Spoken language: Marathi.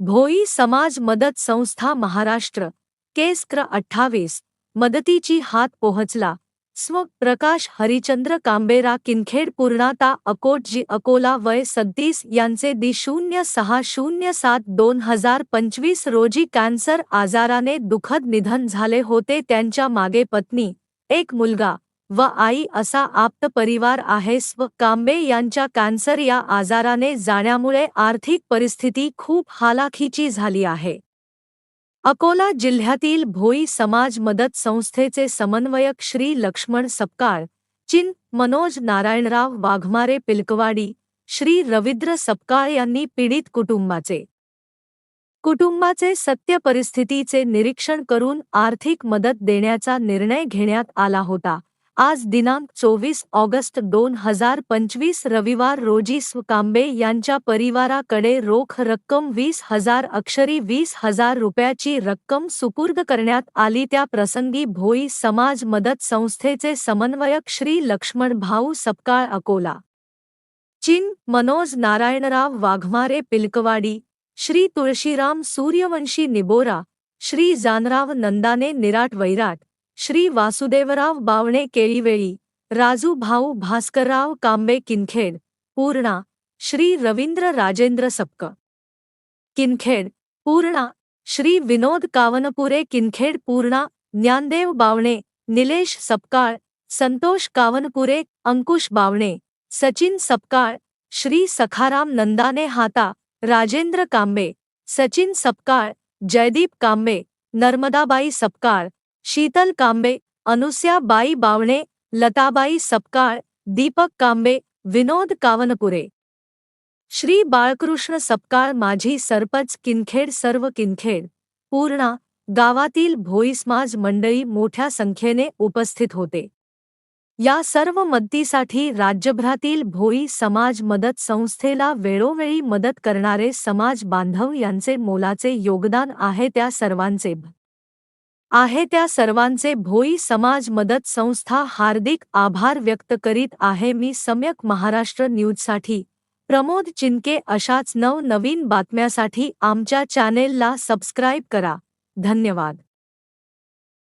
भोई समाज मदत संस्था महाराष्ट्र केसक्र अठ्ठावीस मदतीची हात पोहचला. स्व प्रकाश हरिचंद्र कांबेरा किनखेड पूर्णाता अकोटजी अकोला वय सत्तीस यांचे दि शून्य सहा शून्य सात दोन हजार पंचवीस रोजी कॅन्सर आजाराने दुखद निधन झाले होते त्यांच्या मागे पत्नी एक मुलगा. व आई असा आप्त परिवार आहे. स्व कांबे यांच्या कॅन्सर या आजाराने जाण्यामुळे आर्थिक परिस्थिती खूप हालाखीची झाली आहे. अकोला जिल्ह्यातील भोई समाज मदत संस्थेचे समन्वयक श्री लक्ष्मण सपकाळ चिन मनोज नारायणराव वाघमारे पिलकवाडी श्री रवींद्र सपकाळ यांनी पीडित कुटुंबाचे कुटुंबाचे सत्य परिस्थितीचे निरीक्षण करून आर्थिक मदत देण्याचा निर्णय घेण्यात आला होता. आज दिनांक चोवीस ऑगस्ट दोन हजार पंचवीस रविवार रोजी स्वकांबे यांच्या परिवाराकडे रोख रक्कम वीस हजार अक्षरी वीस हजार रुपयाची रक्कम सुपूर्द करण्यात आली. त्या प्रसंगी भोई समाज मदत संस्थेचे समन्वयक श्री लक्ष्मण भाऊ सपकाळ अकोला चिन मनोज नारायणराव वाघमारे पिलकवाडी श्री तुळशीराम सूर्यवंशी निबोरा श्री जानराव नंदाने निराट वैराट श्री वासुदेवराव बावणे केळीवेळी, राजू भाऊ भास्करराव कांबे किनखेड, पूर्णा, श्री रवींद्र राजेंद्र सपक. किनखेड, पूर्णा, श्री विनोद कावनपुरे किनखेड, पूर्णा, ज्ञानदेव बावणे, निलेश सपकाळ, संतोष कावनपुरे, अंकुश बावणे, सचिन सपकाळ, श्री सखाराम नंदाने हाता, राजेंद्र कांबे, सचिन सपकाळ, जयदीप कांबे, नर्मदाबाई सपकाळ शीतल कांबे अनुस्या बाई बावणे लताबाई सपकाळ दीपक कांबे विनोद कावनपुरे श्री बाळकृष्ण सपकाळ माझी सरपंच किनखेड सर्व किनखेड पूर्णा गावातील भोईसमाज मंडळी मोठ्या संख्येने उपस्थित होते. या सर्व मदतीसाठी राज्यभरातील भोई समाज मदत संस्थेला वेळोवेळी मदत करणारे समाज बांधव यांचे मोलाचे योगदान आहे त्या सर्वांचे. आहे त्या सर्वांचे भोई समाज मदत संस्था हार्दिक आभार व्यक्त करीत आहे. मी सम्यक महाराष्ट्र न्यूजसाठी प्रमोद चिनके अशाच नवनवीन बातम्यासाठी आमच्या चॅनेलला सबस्क्राईब करा. धन्यवाद.